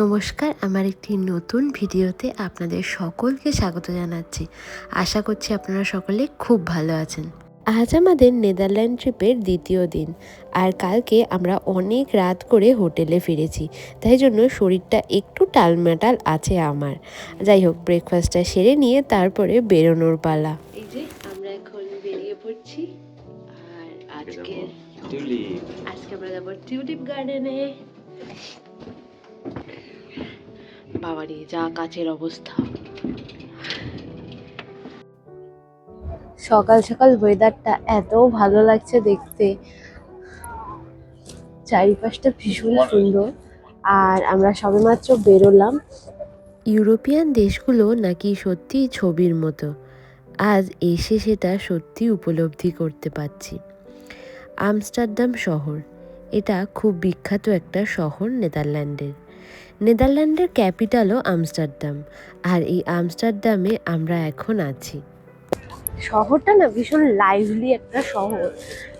নমস্কার আমার একটি নতুন ভিডিওতে আপনাদের সকলকে স্বাগত জানাচ্ছি। আশা করছি আপনারা সকলে খুব ভালো আছেন। আজ আমাদের নেদারল্যান্ড ট্রিপের দ্বিতীয় দিন আর কালকে আমরা অনেক রাত করে হোটেলে ফিরেছি তাই জন্য শরীরটা একটু টালমাটাল আছে আমার। যাই হোক ব্রেকফাস্টটা সেরে নিয়ে তারপরে বেরোনোর পালা। এই যে আমরা এখন বেরিয়ে পড়ছি আর আজকে আজকে আমরা যাব টিউলিপ গার্ডেনে। বাবারি, যা কাচের অবস্থা। সকাল সকাল ওয়েদারটা এত ভালো লাগছে দেখতে। চারিপাশটা ভীষণ সুন্দর। আর আমরা সবেমাত্র বেরোলাম। ইউরোপিয়ান দেশগুলো নাকি সত্যি ছবির মতো। আজ এসে সেটা সত্যি উপলব্ধি করতে পারছি। আমস্টারডাম শহর, এটা খুব বিখ্যাত একটা শহর নেদারল্যান্ডের। নেদারল্যান্ডের ক্যাপিটালও আমস্টারডাম, আর এই আমস্টারডামে আমরা এখন আছি। শহরটা না ভীষণ লাইভলি একটা শহর।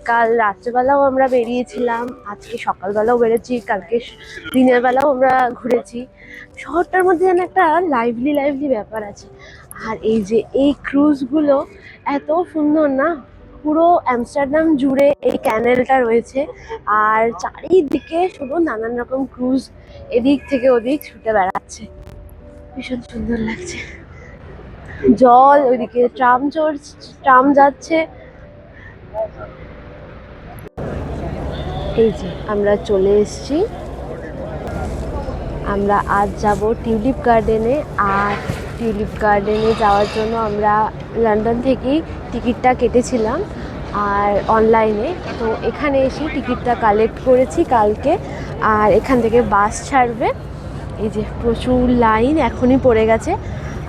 কাল রাত্রেবেলাও আমরা বেরিয়েছিলাম, আজকে সকালবেলাও বেরোচ্ছি, কালকে দিনের বেলাও আমরা ঘুরেছি। শহরটার মধ্যে যেন একটা লাইভলি লাইভলি ব্যাপার আছে। আর এই যে এই ক্রুজগুলো এত সুন্দর না, পুরো আমস্টারডাম জুড়ে এই ক্যানেলটা রয়েছে। আর চারিদিকে শুধু নানান রকম ক্রুজ এদিক থেকে ওদিক ছুটে বেড়াচ্ছে। ভীষণ সুন্দর লাগছে। জল ওইদিকে, ট্রাম চড়, ট্রাম যাচ্ছে। এই যে, আমরা চলে এসেছি। আমরা আজ যাব টিউলিপ গার্ডেনে। আর টিউলিপ গার্ডেনে যাওয়ার জন্য আমরা লন্ডন থেকেই টিকিটটা কেটেছিলাম, আর অনলাইনে। তো এখানে এসে টিকিটটা কালেক্ট করেছি কালকে। আর এখান থেকে বাস ছাড়বে। এই যে প্রচুর লাইন এখনই পড়ে গেছে।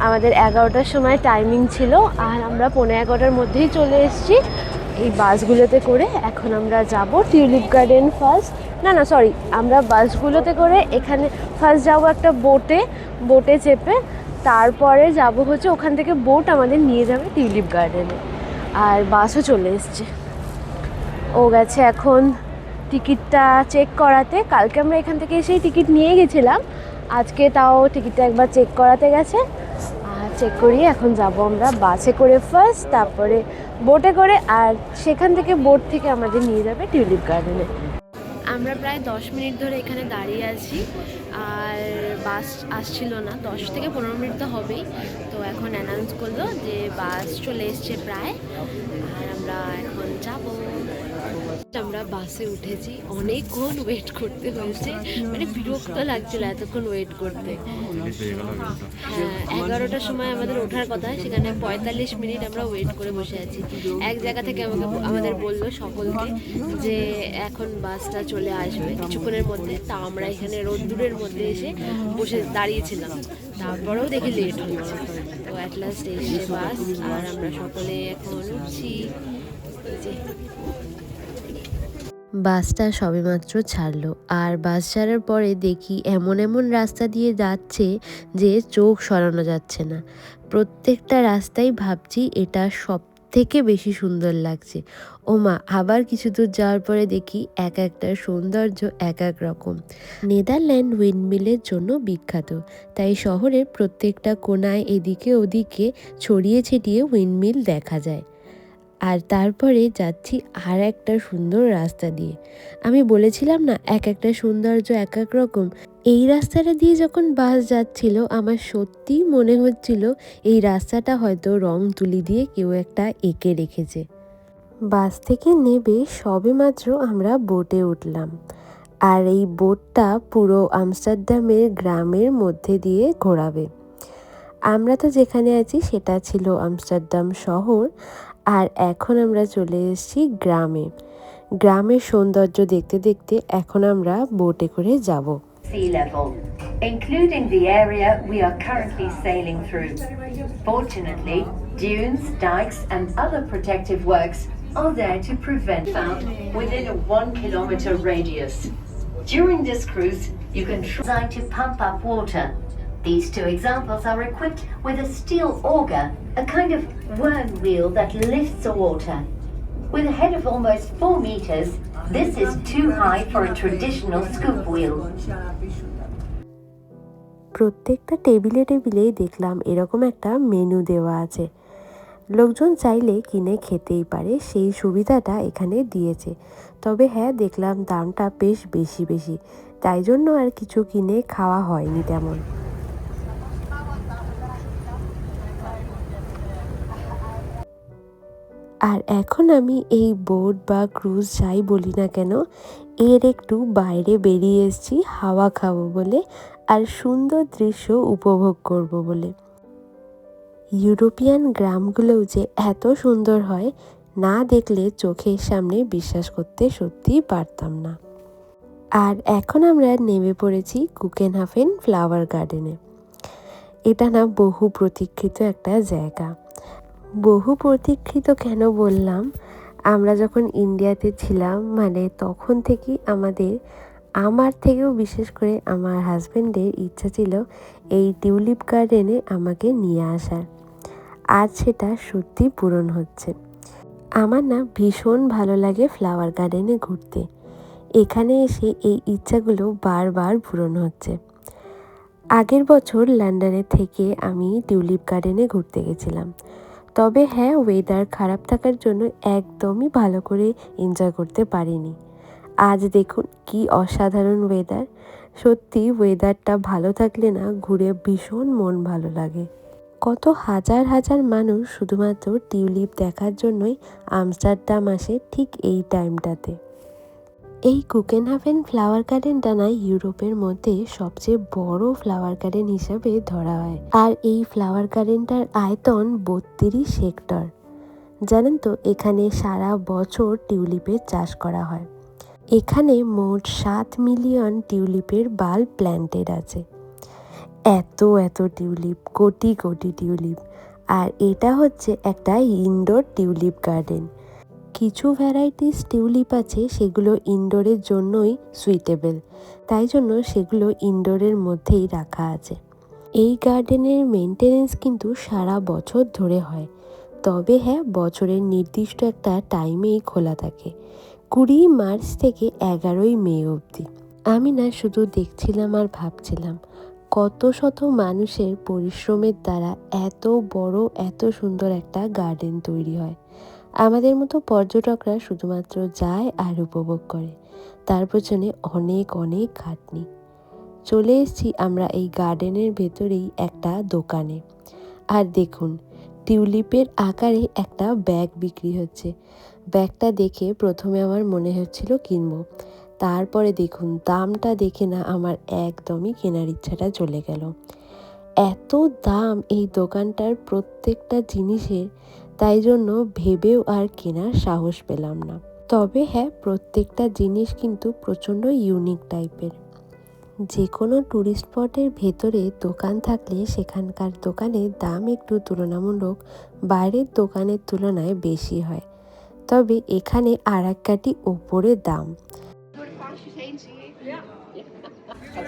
আমাদের এগারোটার সময় টাইমিং ছিল আর আমরা পনেরো এগারোটার মধ্যেই চলে এসেছি। এই বাসগুলোতে করে এখন আমরা যাব টিউলিপ গার্ডেন ফার্স্ট না না সরি আমরা বাসগুলোতে করে এখানে ফার্স্ট যাব একটা বোটে বোটে চেপে। তারপরে যাব হচ্ছে ওখান থেকে বোট আমাদের নিয়ে যাবে টিউলিপ গার্ডেনে। আর বাসও চলে এসছে। ও গেছে এখন টিকিটটা চেক করাতে। কালকে আমরা এখান থেকে এসেই টিকিট নিয়ে গেছিলাম। আজকে তাও টিকিটটা একবার চেক করাতে গেছে। আর চেক করিয়ে এখন যাব আমরা বাসে করে ফার্স্ট তারপরে বোটে করে, আর সেখান থেকে বোট থেকে আমাদের নিয়ে যাবে টিউলিপ গার্ডেনে আমরা প্রায় দশ মিনিট ধরে এখানে দাঁড়িয়ে আছি। আর বাস আসছিল না, দশ থেকে পনেরো মিনিট তো হবেই। তো এখন অ্যানাউন্স করল যে বাস চলে এসছে প্রায়। আর আমরা এখন যাব। আমরা বাসে উঠেছি, অনেকক্ষণ ওয়েট করতে হয়েছে। মানে বিরক্ত লাগছিল এতক্ষণ ওয়েট করতে। হ্যাঁ এগারোটার সময় আমাদের ওঠার কথা, সেখানে পঁয়তাল্লিশ মিনিট আমরা ওয়েট করে বসে আছি। এক জায়গা থেকে আমাকে আমাদের বলল সকলকে যে এখন বাসটা চলে আসবে। কিছুক্ষণের মধ্যে তা আমরা এখানে রোদ্দুরের মধ্যে এসে বসে দাঁড়িয়েছিলাম। তারপরেও দেখি লেট হচ্ছে তো অ্যাট লাস্ট এসে বাস, আর আমরা সকলে এখন উঠছি। বাসটা সবেমাত্র ছাড়লো। আর বাস ছাড়ার পরে দেখি এমন এমন রাস্তা দিয়ে যাচ্ছে যে চোখ সরানো যাচ্ছে না। প্রত্যেকটা রাস্তাই ভাবছি এটা সব থেকে বেশি সুন্দর লাগছে। ও মা আবার কিছু দূর যাওয়ার পরে দেখি এক একটা সৌন্দর্য এক এক রকম। নেদারল্যান্ড উইন্ডমিলের জন্য বিখ্যাত। তাই শহরের প্রত্যেকটা কোনায় এদিকে ওদিকে ছড়িয়ে ছিটিয়ে উইন্ডমিল দেখা যায়। আর তারপরে যাচ্ছি আর একটা সুন্দর রাস্তা দিয়ে। আমি বলেছিলাম না, এক একটা সৌন্দর্য এক এক রকম। এই রাস্তাটা দিয়ে যখন বাস যাচ্ছিল, আমার সত্যিই মনে হচ্ছিল এই রাস্তাটা হয়তো রং তুলি দিয়ে কেউ একটা এঁকে রেখেছে। বাস থেকে নেবে সবেমাত্র আমরা বোটে উঠলাম। আর এই বোটটা পুরো আমস্টারডামের গ্রামের মধ্যে দিয়ে ঘোরাবে। আমরা তো যেখানে আছি, সেটা ছিল আমস্টারডাম শহর। আর এখন আমরা চলে এসেছি গ্রামে গ্রামের সৌন্দর্য দেখতে দেখতে এখন আমরা বোটে করে যাব sea level, including the area we are currently sailing through. Fortunately, dunes, dikes, and other protective works are there to prevent found within a one kilometer radius. During this cruise, you can try to pump up water. These two examples are equipped with a steel auger, a kind of worm wheel that lifts the water. With a head of almost 4 meters, this is too high for a traditional scoop wheel. প্রত্যেকটা টেবিলে টেবিলেই দেখলাম এরকম একটা menu দেওয়া আছে লোকজন চাইলে কিনে খেতেই পারে সেই সুবিধাটা এখানে দিয়েছে তবে হ্যাঁ দেখলাম দামটা বেশ বেশি বেশি তাই জন্য আর কিছু কিনে খাওয়া হয়নি তেমন আর এখন আমি এই বোট বা ক্রুজ যাই বলি না কেন, এর একটু বাইরে বেরিয়ে এসেছি হাওয়া খাব বলে আর সুন্দর দৃশ্য উপভোগ করব বলে। ইউরোপিয়ান গ্রামগুলোও যে এত সুন্দর হয়, না দেখলে চোখের সামনে বিশ্বাস করতে সত্যিই পারতাম না। আর এখন আমরা নেমে পড়েছি কুকেনহাফেন ফ্লাওয়ার গার্ডেনে। এটা না বহু প্রতীক্ষিত একটা জায়গা। বহু প্রতীক্ষিত কেন বললাম? আমরা যখন ইন্ডিয়াতে ছিলাম মানে তখন থেকেই আমাদের, আমার থেকেও বিশেষ করে আমার হাজব্যান্ডের ইচ্ছা ছিল এই টিউলিপ গার্ডেনে আমাকে নিয়ে আসার। আজ সেটা সত্যি পূরণ হচ্ছে। আমার না ভীষণ ভালো লাগে ফ্লাওয়ার গার্ডেনে ঘুরতে। এখানে এসে এই ইচ্ছাগুলো বারবার পূরণ হচ্ছে। আগের বছর লন্ডনে থেকে আমি টিউলিপ গার্ডেনে ঘুরতে গেছিলাম। তবে হ্যাঁ ওয়েদার খারাপ থাকার জন্য একদমই ভালো করে এনজয় করতে পারিনি। আজ দেখুন কি অসাধারণ ওয়েদার সত্যি ওয়েদারটা ভালো থাকলে না ঘুরে ভীষণ মন ভালো লাগে। কত হাজার হাজার মানুষ শুধুমাত্র টিউলিপ দেখার জন্যই আমস্টারডাম আসে ঠিক এই টাইমটাতে এই কুকেনহাভেন ফ্লাওয়ার গার্ডেনটা না ইউরোপের মধ্যে সবচেয়ে বড় ফ্লাওয়ার গার্ডেন হিসাবে ধরা হয়। আর এই ফ্লাওয়ার গার্ডেনটার আয়তন বত্রিশ হেক্টর। জানেন তো, এখানে সারা বছর টিউলিপের চাষ করা হয়। এখানে মোট সাত মিলিয়ন টিউলিপের বাল্ব প্ল্যান্টেড আছে। এত এত টিউলিপ, কোটি কোটি টিউলিপ। আর এটা হচ্ছে একটা ইনডোর টিউলিপ গার্ডেন। কিছু ভ্যারাইটিস টিউলিপ আছে, সেগুলো ইনডোরের জন্যই সুইটেবল তাই জন্য সেগুলো ইনডোরের মধ্যেই রাখা আছে। এই গার্ডেনের মেনটেনেন্স কিন্তু সারা বছর ধরে হয়। তবে হ্যাঁ বছরের নির্দিষ্ট একটা টাইমেই খোলা থাকে। কুড়ি মার্চ থেকে এগারোই মে অবধি। আমি না শুধু দেখছিলাম আর ভাবছিলাম, কত শত মানুষের পরিশ্রমের দ্বারা এত বড়, এত সুন্দর একটা গার্ডেন তৈরি হয়। আমাদের মতো পর্যটকরা শুধুমাত্র যায় আর উপভোগ করে। তার পেছনে অনেক অনেক খাটনি। চলে এসেছি আমরা এই গার্ডেনের ভেতরেই একটা দোকানে। আর দেখুন, টিউলিপের আকারে একটা ব্যাগ বিক্রি হচ্ছে। ব্যাগটা দেখে প্রথমে আমার মনে হচ্ছিল কিনবো। তারপরে দেখুন, দামটা দেখে না আমার একদমই কেনার ইচ্ছাটা চলে গেল। এত দাম এই দোকানটার প্রত্যেকটা জিনিসের তাই জন্য ভেবেও আর কেনার সাহস পেলাম না। তবে হ্যাঁ প্রত্যেকটা জিনিস কিন্তু প্রচণ্ড ইউনিক টাইপের যে কোনো ট্যুরিস্ট স্পটের ভেতরে দোকান থাকলে সেখানকার দোকানের দাম একটু তুলনামূলক বাইরের দোকানের তুলনায় বেশি হয়। তবে এখানে আর এক কাটি ওপরে দাম।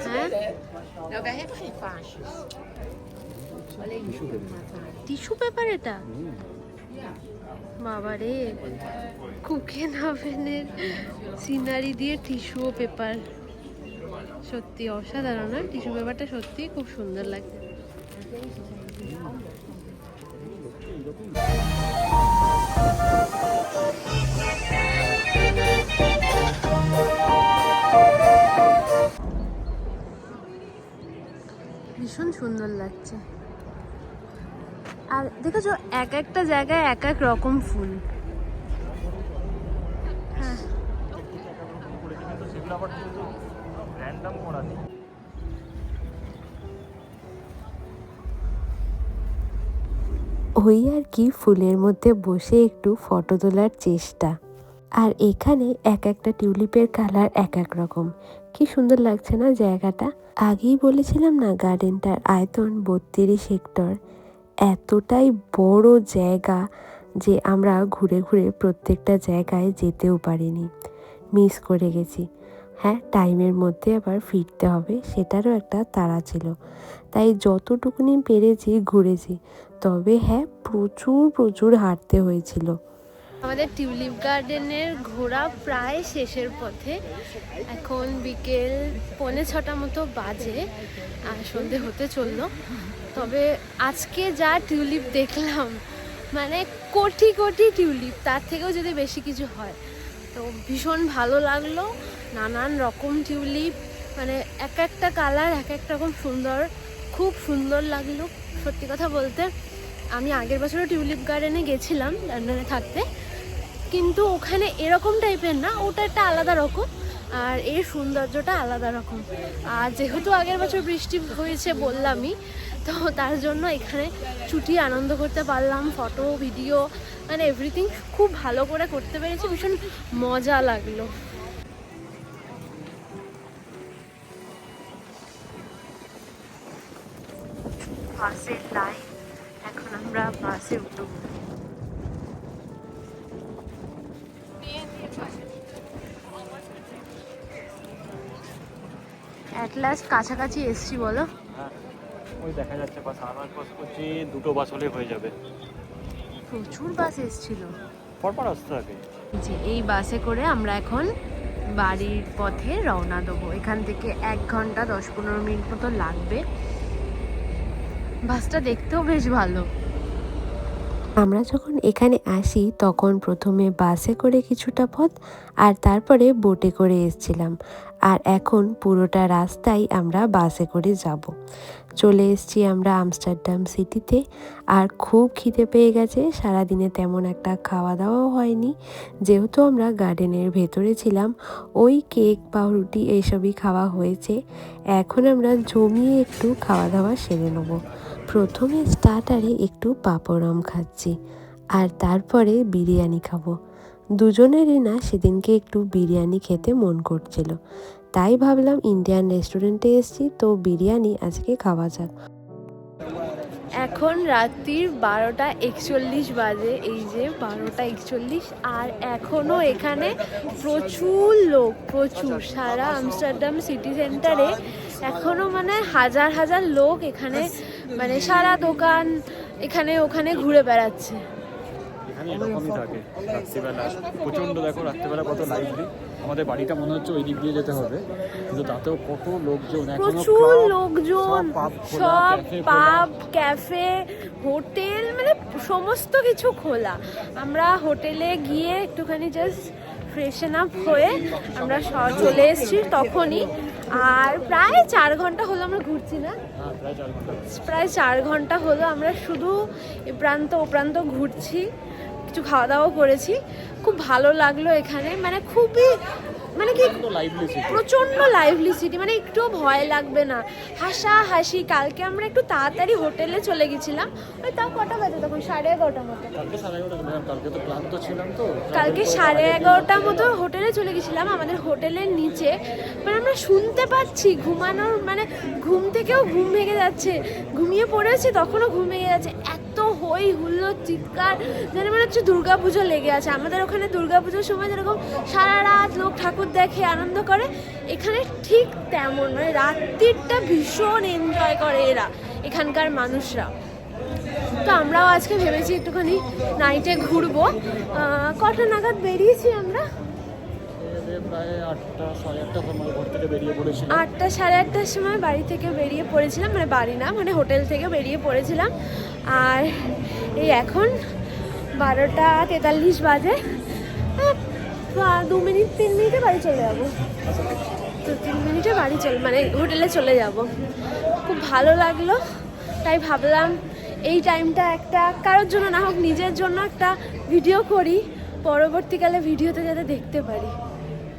হ্যাঁ? টিস্যু পেপার এটা? বাবা রে কুকেন ওভেনের সিনারি দিয়ে টিস্যু পেপার সত্যি অসাধারণ না টিস্যু পেপারটা সত্যি খুব সুন্দর লাগে ভীষণ সুন্দর লাগছে। দেখেছ, এক একটা জায়গায় এক এক রকম ফুল। হ্যাঁ। ওই আর কি ফুলের মধ্যে বসে একটু ফটো তোলার চেষ্টা। আর এখানে এক একটা টিউলিপের কালার এক এক রকম। কি সুন্দর লাগছে না জায়গাটা? আগেই বলেছিলাম না গার্ডেনটার আয়তন বত্রিশ হেক্টর। এতটাই বড় জায়গা যে আমরা ঘুরে ঘুরে প্রত্যেকটা জায়গায় যেতেও পারিনি। মিস করে গেছি। হ্যাঁ টাইমের মধ্যে আবার ফিরতে হবে, সেটারও একটা তাড়া ছিল। তাই যতটুকুনি পেরেছি ঘুরেছি, তবে হ্যাঁ প্রচুর প্রচুর হাঁটতে হয়েছিল। আমাদের টিউলিপ গার্ডেনের ঘোরা প্রায় শেষের পথে। এখন বিকেল পৌনে ছটা মতো বাজে, আর সন্ধে হতে চলল। তবে আজকে যা টিউলিপ দেখলাম মানে কোটি কোটি টিউলিপ, তার থেকেও যদি বেশি কিছু হয়। তো ভীষণ ভালো লাগল, নানান রকম টিউলিপ মানে এক একটা কালার, এক এক রকম সুন্দর, খুব সুন্দর লাগল। সত্যি কথা বলতে, আমি আগের বছরও টিউলিপ গার্ডেনে গেছিলাম, লন্ডনে থাকতে। কিন্তু ওখানে এরকম টাইপের না, ওটা একটা আলাদা রকম। আর এর সৌন্দর্যটা আলাদা রকম। আর যেহেতু আগের বছর বৃষ্টি হয়েছে বললামই, তো তার জন্য এখানে ছুটি আনন্দ করতে পারলাম ফটো ভিডিও মানে এভরিথিং খুব ভালো করে করতে পেরেছি, ভীষণ মজা লাগল। বাসের লাইন এখন আমরা বাসে উঠবো। অ্যাট লাস্ট কাছাকাছি এসছি বলো। হ্যাঁ ওই দেখা যাচ্ছে বাস আমার বাস করছি দুটো বাস হলে হয়ে যাবে। প্রচুর বাস এসছিল। পরপর আসতে থাকে যে এই বাসে করে আমরা এখন বাড়ির পথে রওনা দেবো। এখান থেকে এক ঘণ্টা দশ পনেরো মিনিট মতো লাগবে। বাসটা দেখতেও বেশ ভালো। আমরা যখন এখানে আসি, তখন প্রথমে বাসে করে কিছুটা পথ আর তারপরে বোটে করে এসছিলাম। আর এখন পুরোটা রাস্তায় আমরা বাসে করে যাব। চলে এসছি আমরা আমস্টারডাম সিটিতে। আর খুব খিদে পেয়ে গেছে, সারাদিনে তেমন একটা খাওয়া দাওয়াও হয়নি। যেহেতু আমরা গার্ডেনের ভেতরে ছিলাম, ওই কেক, পাউরুটি, এইসবই খাওয়া হয়েছে। এখন আমরা জমিয়ে একটু খাওয়া দাওয়া সেরে নেব। প্রথমে স্টার্টারে একটু পাপড়ম খাচ্ছি, আর তারপরে বিরিয়ানি খাব। দুজনেরই না সেদিনকে একটু বিরিয়ানি খেতে মন করছিল। তাই ভাবলাম ইন্ডিয়ান রেস্টুরেন্টে এসেছি, তো বিরিয়ানি আজকে খাওয়া যাক। এখন রাত্রির বারোটা একচল্লিশ বাজে, এই যে বারোটা একচল্লিশ, আর এখনও এখানে প্রচুর লোক, প্রচুর। সারা আমস্টারডাম সিটি সেন্টারে এখনও মানে হাজার হাজার লোক এখানে মানে সারা দোকান এখানে ওখানে ঘুরে বেড়াচ্ছে। এখানে এরকমই থাকে রাত্রিবেলা। প্রচণ্ড দেখো রাত্রিবেলা কত লাইভলি আমাদের বাড়িটা মনে হচ্ছে ওই দিক দিয়ে যেতে হবে কিন্তু তাতেও কত লোকজন প্রচুর লোকজন সব। পাব ক্যাফে হোটেল মানে সমস্ত কিছু খোলা। আমরা হোটেলে গিয়ে একটুখানি জাস্ট ফ্রেশন আপ হয়ে আমরা চলে এসেছি তখনই। আর প্রায় চার ঘণ্টা হলো আমরা ঘুরছি না। হ্যাঁ প্রায় চার ঘণ্টা প্রায় চার ঘণ্টা হলো আমরা শুধু এ প্রান্ত ও প্রান্ত ঘুরছি কিছু খাওয়া দাওয়াও করেছি। খুব ভালো লাগল এখানে মানে খুবই মানে কি প্রচণ্ড লাইভলি সিটি মানে একটুও ভয় লাগবে না। হাসা হাসি কালকে আমরা একটু তাড়াতাড়ি হোটেলে চলে গেছিলাম। ওই তাও কটা বাজে তখন? সাড়ে এগারোটার মতো। কালকে সাড়ে এগারোটা মতো হোটেলে চলে গেছিলাম আমাদের হোটেলের নিচে। মানে আমরা শুনতে পাচ্ছি ঘুমানোর মানে ঘুম থেকেও ঘুম ভেঙে যাচ্ছে। ঘুমিয়ে পড়েছি তখনও ঘুম ভেঙে যাচ্ছে। এত হই হুল্লোর চিৎকার, যেন মনে হচ্ছে পুজো লেগে আছে। আমাদের ওখানে পুজোর সময় যেরকম সারা রাত লোক ঠাকুর দেখে, আনন্দ করে, এখানে ঠিক তেমন মানে রাত্রিটা ভীষণ এনজয় করে এরা, এখানকার মানুষরা। তো আমরাও আজকে ভেবেছি একটুখানি নাইটে ঘুরবো। কটা নাগাদ বেরিয়েছি আমরা? আটটা, সাড়ে আটটা সময় আটটা, সাড়ে আটটার সময় বাড়ি থেকে বেরিয়ে পড়েছিলাম মানে বাড়ি না মানে হোটেল থেকে বেরিয়ে পড়েছিলাম। আর এই এখন বারোটা তেতাল্লিশ বাজে। দু মিনিট, তিন মিনিটে বাড়ি চলে যাব। তো তিন মিনিটে বাড়ি চলে মানে হোটেলে চলে যাব। খুব ভালো লাগল, তাই ভাবলাম এই টাইমটা একটা কারোর জন্য না হোক, নিজের জন্য একটা ভিডিও করি, পরবর্তীকালে ভিডিওতে যাতে দেখতে পারি।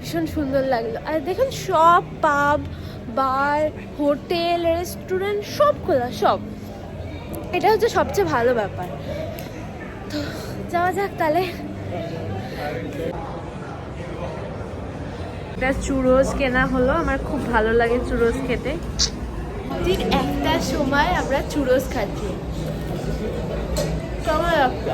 ভীষণ সুন্দর লাগল। আর দেখুন সব পাব বার হোটেল রেস্টুরেন্ট সব খোলা সব। এটা হচ্ছে সবচেয়ে ভালো ব্যাপার। তো যাওয়া যাক তাহলে। একটা চুরোস কেনা হলো। আমার খুব ভালো লাগে চুরোজ খেতে। ঠিক একটা সময় আমরা চুরোজ খাচ্ছি। কেমন লাগতো